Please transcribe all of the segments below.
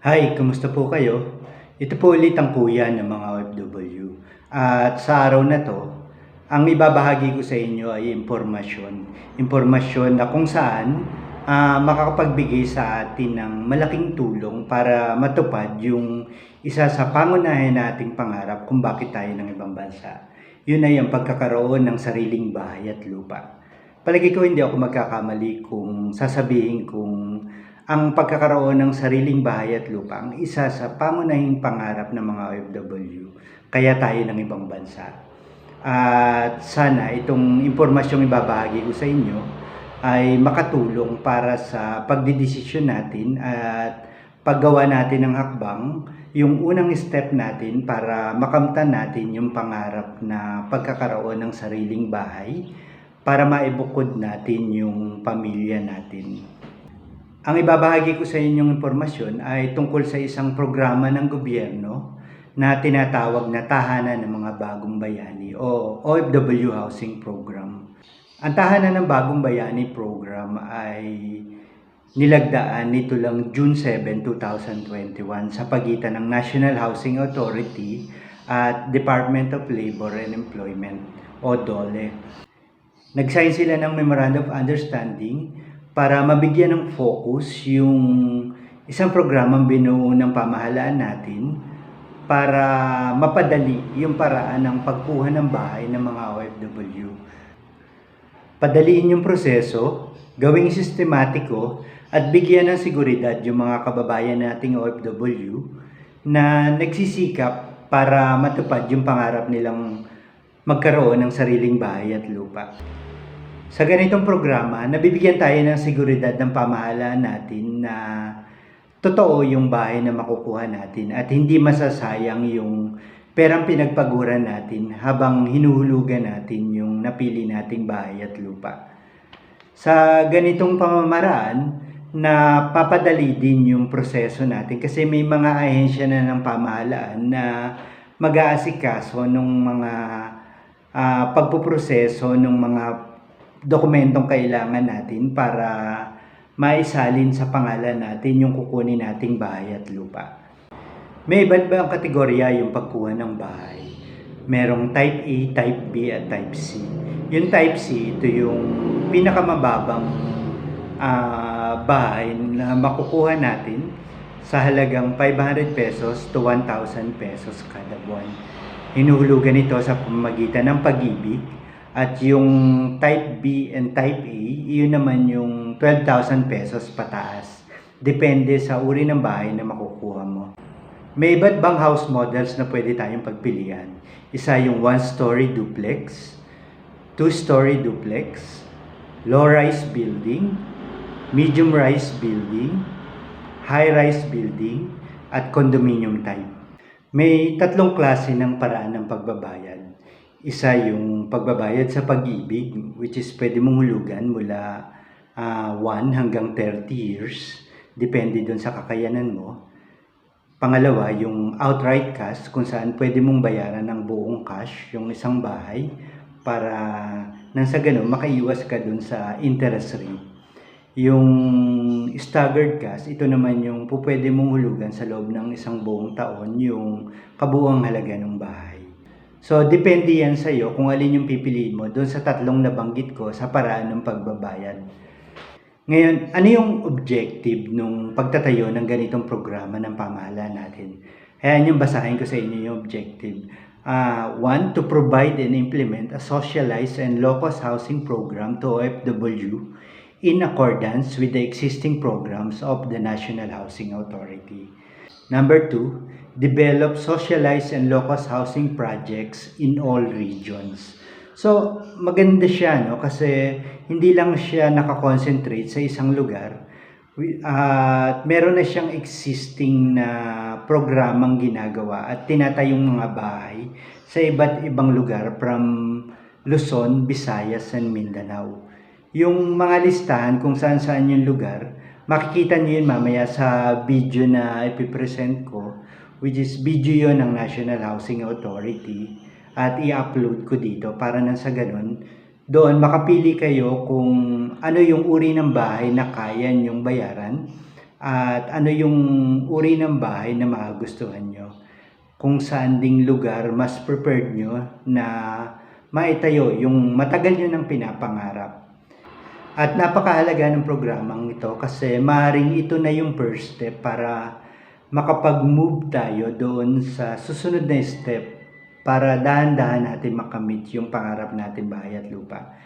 Hi, kumusta po kayo? Ito po ulit ang kuya ng mga OFW. At sa araw na to, ang ibabahagi ko sa inyo ay impormasyon. Impormasyon na kung saan ah, makakapagbigay sa atin ng malaking tulong para matupad yung isa sa pangunahin nating pangarap kung bakit tayo ng ibang bansa. Yun ay ang pagkakaroon ng sariling bahay at lupa. Palagi ko hindi ako magkakamali kung sasabihin kung ang pagkakaroon ng sariling bahay at lupa ang isa sa pangunahing pangarap ng mga OFW, kaya tayo ng ibang bansa. At sana itong impormasyong ibabahagi ko sa inyo ay makatulong para sa pagdidesisyon natin at paggawa natin ng hakbang, yung unang step natin para makamtan natin yung pangarap na pagkakaroon ng sariling bahay para maibukod natin yung pamilya natin. Ang ibabahagi ko sa inyong impormasyon ay tungkol sa isang programa ng gobyerno na tinatawag na Tahanan ng Mga Bagong Bayani o OFW Housing Program. Ang Tahanan ng Bagong Bayani Program ay nilagdaan nito lang June 7, 2021 sa pagitan ng National Housing Authority at Department of Labor and Employment o DOLE. Nag-sign sila ng Memorandum of Understanding para mabigyan ng focus yung isang programang binuo ng pamahalaan natin para mapadali yung paraan ng pagkuha ng bahay ng mga OFW. Padaliin yung proseso, gawing sistematiko at bigyan ng seguridad yung mga kababayan nating OFW na nagsisikap para matupad yung pangarap nilang magkaroon ng sariling bahay at lupa. Sa ganitong programa, nabibigyan tayo ng seguridad ng pamahalaan natin na totoo yung bahay na makukuha natin at hindi masasayang yung perang pinagpaguran natin habang hinuhulugan natin yung napili nating bahay at lupa. Sa ganitong pamamaraan, na papadali din yung proseso natin kasi may mga ahensya na ng pamahalaan na mag-aasikaso ng mga ah, pagpuproseso ng mga dokumentong kailangan natin para maisalin sa pangalan natin yung kukunin nating bahay at lupa. May iba't ibang kategorya yung pagkuha ng bahay. Merong type A, type B at type C. Yung type C, ito yung pinakamababang ah, bahay na makukuha natin sa halagang 500 pesos to 1,000 pesos kada buwan. Hinuhulugan ito sa pamamagitan ng pag-ibig at yung type B and type A, yun naman yung 12,000 pesos pataas. Depende sa uri ng bahay na makukuha mo. May iba't bang house models na pwede tayong pagpilian. Isa yung one-story duplex, two-story duplex, low-rise building, medium-rise building, high-rise building, at condominium type. May tatlong klase ng paraan ng pagbabayad. Isa yung pagbabayad sa pag-ibig, which is pwede mong hulugan mula 1 hanggang 30 years, depende dun sa kakayanan mo. Pangalawa, yung outright cash kung saan pwede mong bayaran ng buong cash yung isang bahay para nang sa ganun makaiwas ka dun sa interest rate. Yung staggered cash, ito naman yung po pwede mong hulugan sa loob ng isang buong taon yung kabuuang halaga ng bahay. So, depende yan sa iyo kung alin yung pipiliin mo doon sa tatlong nabanggit ko sa paraan ng pagbabayad. Ngayon, ano yung objective nung pagtatayo ng ganitong programa ng pamahalaan natin? Ayan yung basahin ko sa inyo yung objective. Uh, one, to provide and implement a socialized and low-cost housing program to OFW in accordance with the existing programs of the National Housing Authority. Number two, develop socialized and low-cost housing projects in all regions. So, maganda siya, no? Kasi hindi lang siya nakakonsentrate sa isang lugar. At meron na siyang existing na programang ginagawa at tinatayong mga bahay sa iba't ibang lugar from Luzon, Visayas, and Mindanao. Yung mga listahan kung saan saan yung lugar, makikita niyo yun mamaya sa video na ipipresent ko, which is video yon ng National Housing Authority at i-upload ko dito para nang sa ganun, Doon makapili kayo kung ano yung uri ng bahay na kaya nyong bayaran at ano yung uri ng bahay na magustuhan nyo. Kung saan ding lugar mas prepared nyo na maitayo yung matagal nyo ng pinapangarap. At napakahalaga ng programang ito kasi maaaring ito na yung first step para makapag-move tayo doon sa susunod na step para dahan-dahan natin makamit yung pangarap natin bahay at lupa.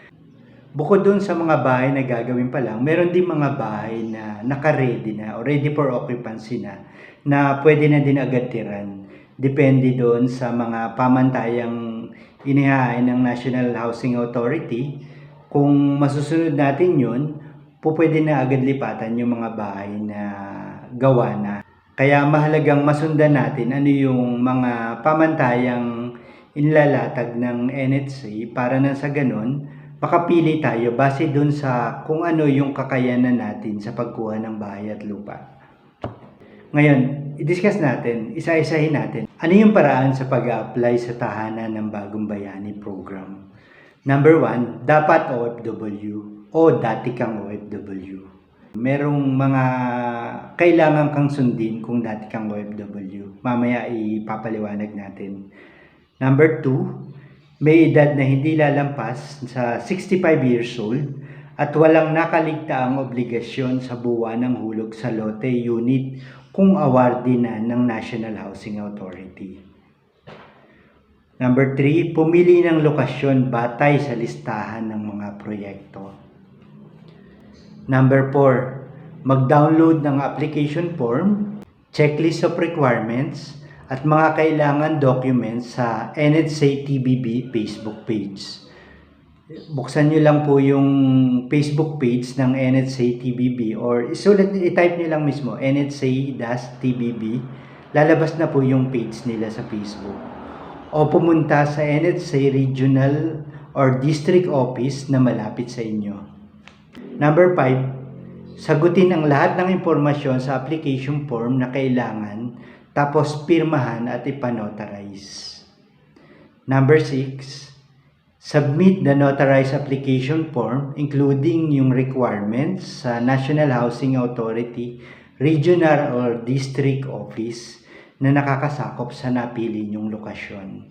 Bukod doon sa mga bahay na gagawin pa lang, meron din mga bahay na naka-ready na o ready for occupancy na na pwede na din agad tiran. Depende doon sa mga pamantayang inihain ng National Housing Authority. Kung masusunod natin yun, po pwede na agad lipatan yung mga bahay na gawa na. Kaya mahalagang masundan natin ano yung mga pamantayang inlalatag ng NHA para na sa ganun, makapili tayo base dun sa kung ano yung kakayanan natin sa pagkuha ng bahay at lupa. Ngayon, i-discuss natin, isa-isahin natin, ano yung paraan sa pag-apply sa tahanan ng Bagong Bayani Program. Number one, dapat OFW o dati kang OFW. Merong mga kailangan kang sundin kung dati kang OFW. Mamaya ipapaliwanag natin. Number two, may edad na hindi lalampas sa 65 years old at walang nakaligtaang obligasyon sa buwan ng hulog sa lote unit kung awardee na ng National Housing Authority. Number 3, pumili ng lokasyon batay sa listahan ng mga proyekto. Number 4, mag-download ng application form, checklist of requirements, at mga kailangan documents sa NHA TBB Facebook page. Buksan nyo lang po yung Facebook page ng NHA TBB or isulat, i-type nyo lang mismo NHA-TBB. Lalabas na po yung page nila sa Facebook. O pumunta sa NHA Regional or District Office na malapit sa inyo. Number 5, sagutin ang lahat ng impormasyon sa application form na kailangan tapos pirmahan at ipanotarize. Number 6, submit the notarized application form including yung requirements sa National Housing Authority Regional or District Office na nakakasakop sa napili nyong lokasyon.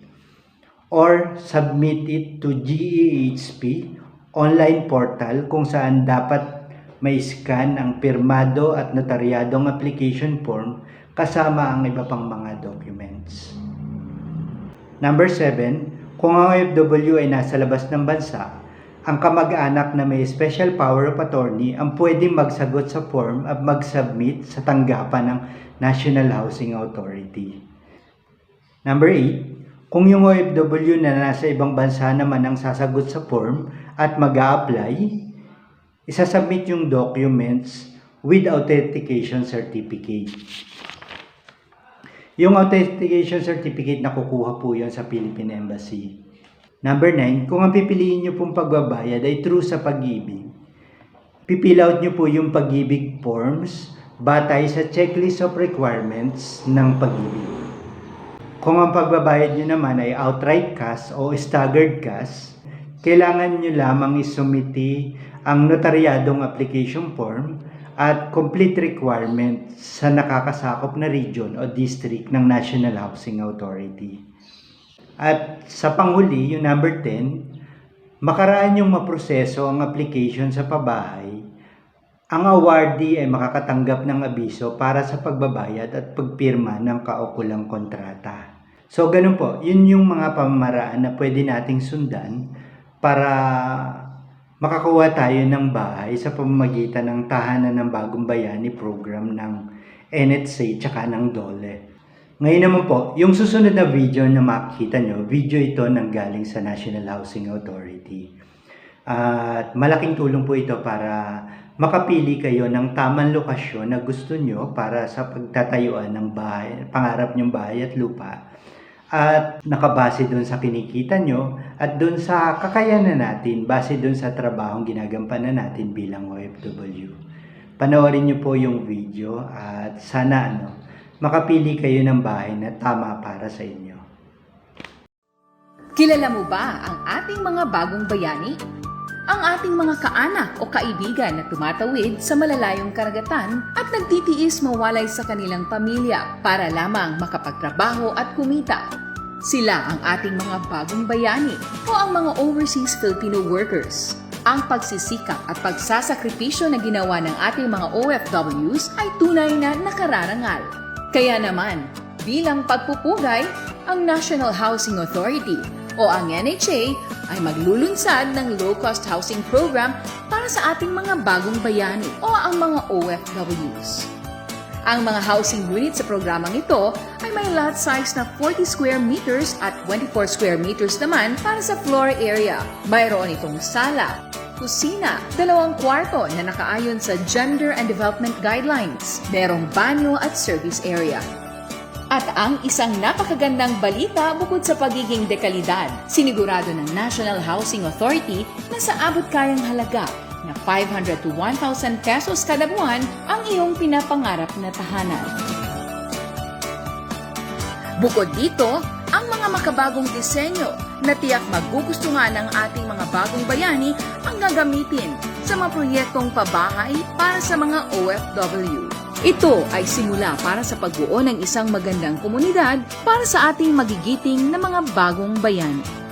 Or submit it to GEHP online portal kung saan dapat may scan ang pirmado at notaryadong application form kasama ang iba pang mga documents. Number 7, kung ang OFW ay nasa labas ng bansa, ang kamag-anak na may special power of attorney ang pwedeng magsagot sa form at mag-submit sa tanggapan ng National Housing Authority. Number 8, kung yung OFW na nasa ibang bansa naman ang sasagot sa form at mag apply isasubmit yung documents with authentication certificate. Yung authentication certificate na kukuha po yan sa Philippine Embassy. Number 9, kung ang pipiliin nyo pong pagbabayad ay true sa pag-ibig, pipill out nyo po yung pag-ibig forms batay sa checklist of requirements ng pag-ibig. Kung ang pagbabayad nyo naman ay outright cash o staggered cash, kailangan nyo lamang isumiti ang notaryadong application form at complete requirement sa nakakasakop na region o district ng National Housing Authority. At sa panghuli, yung number 10, makaraan yung maproseso ang application sa pabahay, ang awardee ay makakatanggap ng abiso para sa pagbabayad at pagpirma ng kaukulang kontrata. So, ganun po. Yun yung mga pamamaraan na pwede nating sundan para makakuha tayo ng bahay sa pamamagitan ng Tahanan ng Bagong Bayani program ng NHC tsaka ng DOLE. Ngayon naman po, yung susunod na video na makikita nyo, video ito ng galing sa National Housing Authority. At malaking tulong po ito para makapili kayo ng tamang lokasyon na gusto nyo para sa pagtatayuan ng bahay, pangarap nyong bahay at lupa at nakabase doon sa kinikita nyo at doon sa kakayanan natin base doon sa trabahong ginagampanan natin bilang OFW. Panoorin nyo po yung video at sana ano, makapili kayo ng bahay na tama para sa inyo. Kilala mo ba ang ating mga bagong bayani? ang ating mga kaanak o kaibigan na tumatawid sa malalayong karagatan at nagtitiis mawalay sa kanilang pamilya para lamang makapagtrabaho at kumita. Sila ang ating mga bagong bayani o ang mga overseas Filipino workers. Ang pagsisikap at pagsasakripisyo na ginawa ng ating mga OFWs ay tunay na nakararangal. Kaya naman, bilang pagpupugay, ang National Housing Authority o ang NHA ay maglulunsad ng low-cost housing program para sa ating mga bagong bayani o ang mga OFWs. Ang mga housing unit sa programang ito ay may lot size na 40 square meters at 24 square meters naman para sa floor area. Mayroon itong sala, kusina, dalawang kwarto na nakaayon sa Gender and Development Guidelines, merong banyo at service area. At ang isang napakagandang balita bukod sa pagiging dekalidad, sinigurado ng National Housing Authority na sa abot kayang halaga na 500 to 1,000 pesos kada buwan ang iyong pinapangarap na tahanan. Bukod dito, ang mga makabagong disenyo na tiyak magugustuhan ng ating mga bagong bayani ang gagamitin sa mga proyektong pabahay para sa mga OFW. Ito ay simula para sa pagbuo ng isang magandang komunidad para sa ating magigiting na mga bagong bayani.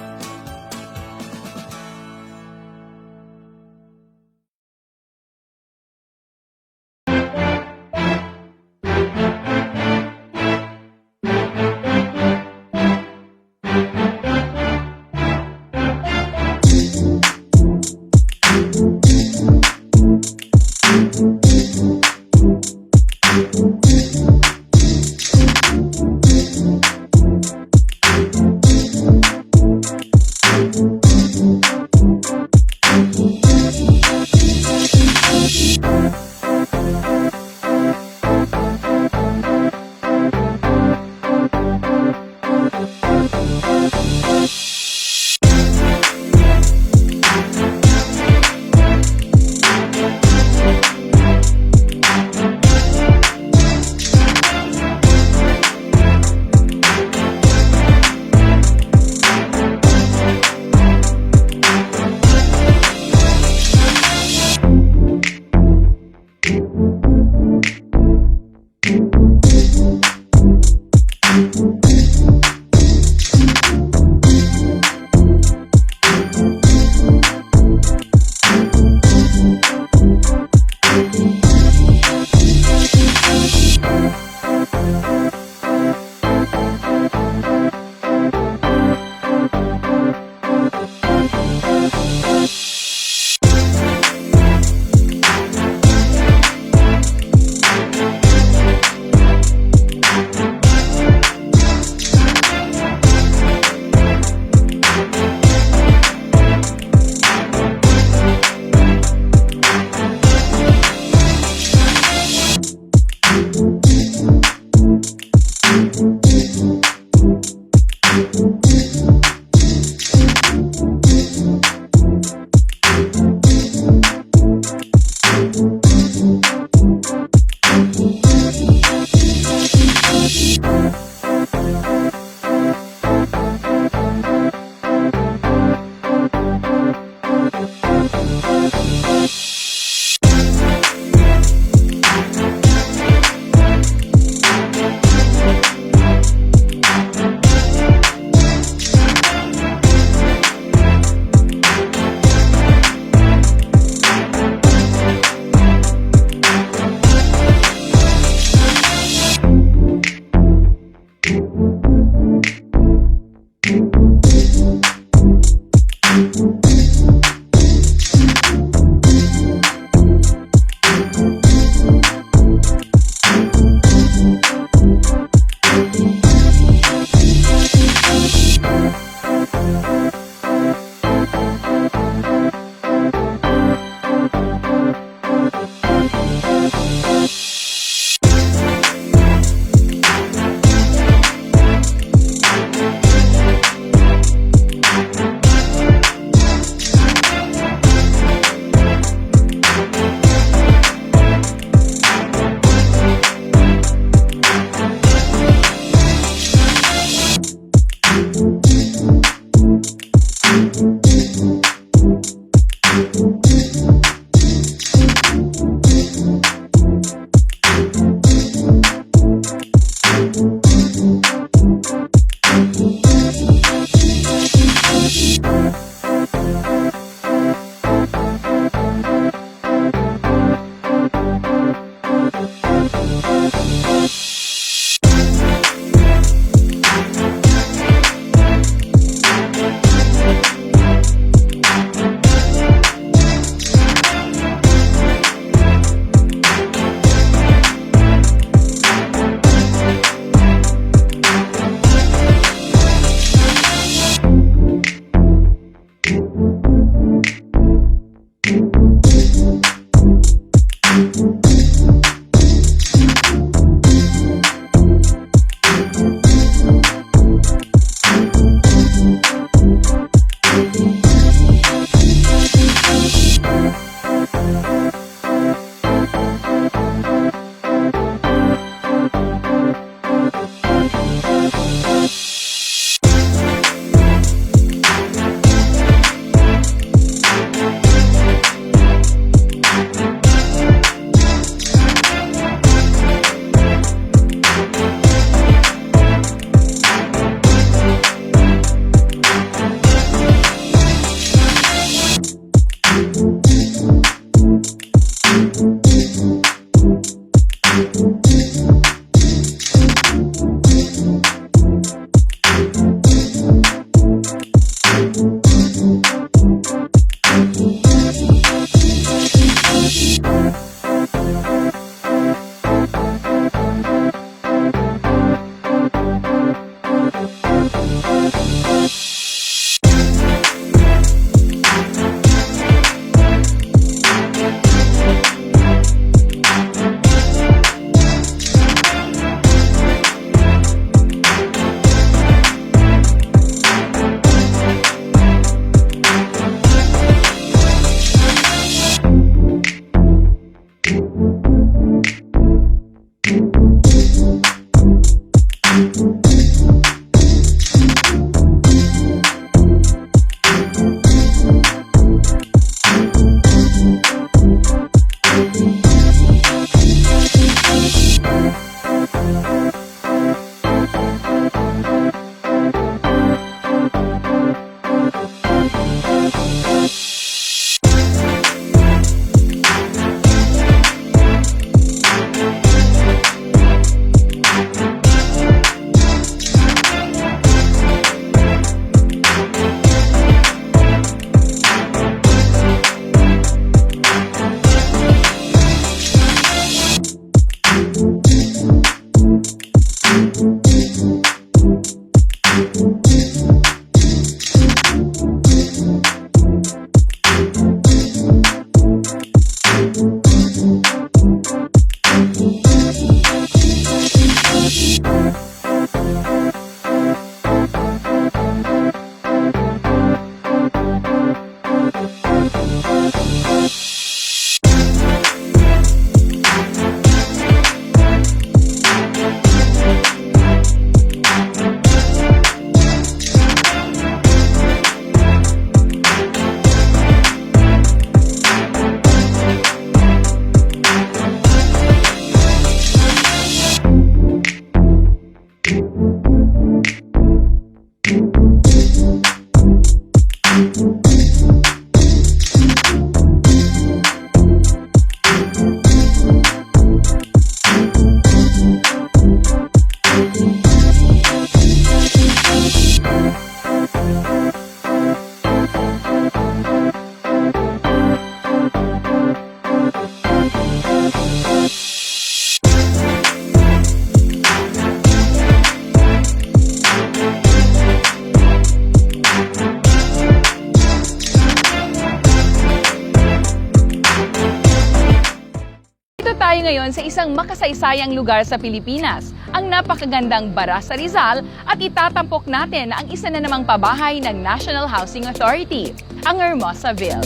Ngayon sa isang makasaysayang lugar sa Pilipinas, ang napakagandang Barasa Rizal at itatampok natin ang isa na namang pabahay ng National Housing Authority, ang Hermosaville.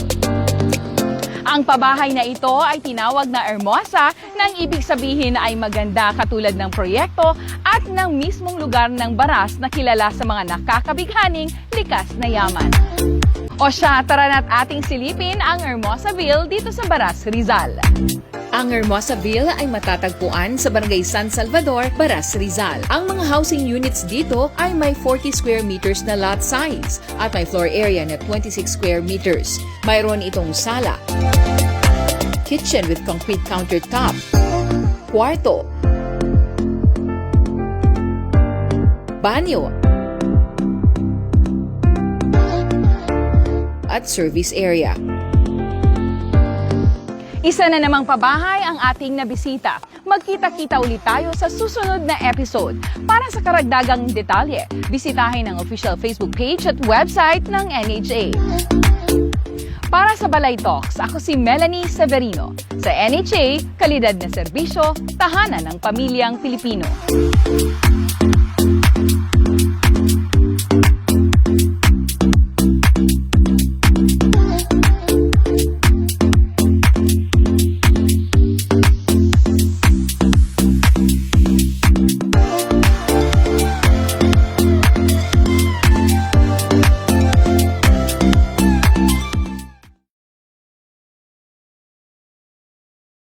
Ang pabahay na ito ay tinawag na Hermosa nang ibig sabihin ay maganda katulad ng proyekto at ng mismong lugar ng Baras na kilala sa mga nakakabighaning likas na yaman. O siya, tara na't ating silipin ang Hermosaville dito sa Baras, Rizal. Ang Hermosaville ay matatagpuan sa Barangay San Salvador, Baras, Rizal. Ang mga housing units dito ay may 40 square meters na lot size at may floor area na 26 square meters. Mayroon itong sala, kitchen with concrete countertop, kwarto, banyo, at service area. Isa na namang pabahay ang ating nabisita. Magkita-kita ulit tayo sa susunod na episode. Para sa karagdagang detalye, bisitahin ang official Facebook page at website ng NHA. Para sa Balay Talks, ako si Melanie Severino. Sa NHA, kalidad na serbisyo, tahanan ng pamilyang Pilipino.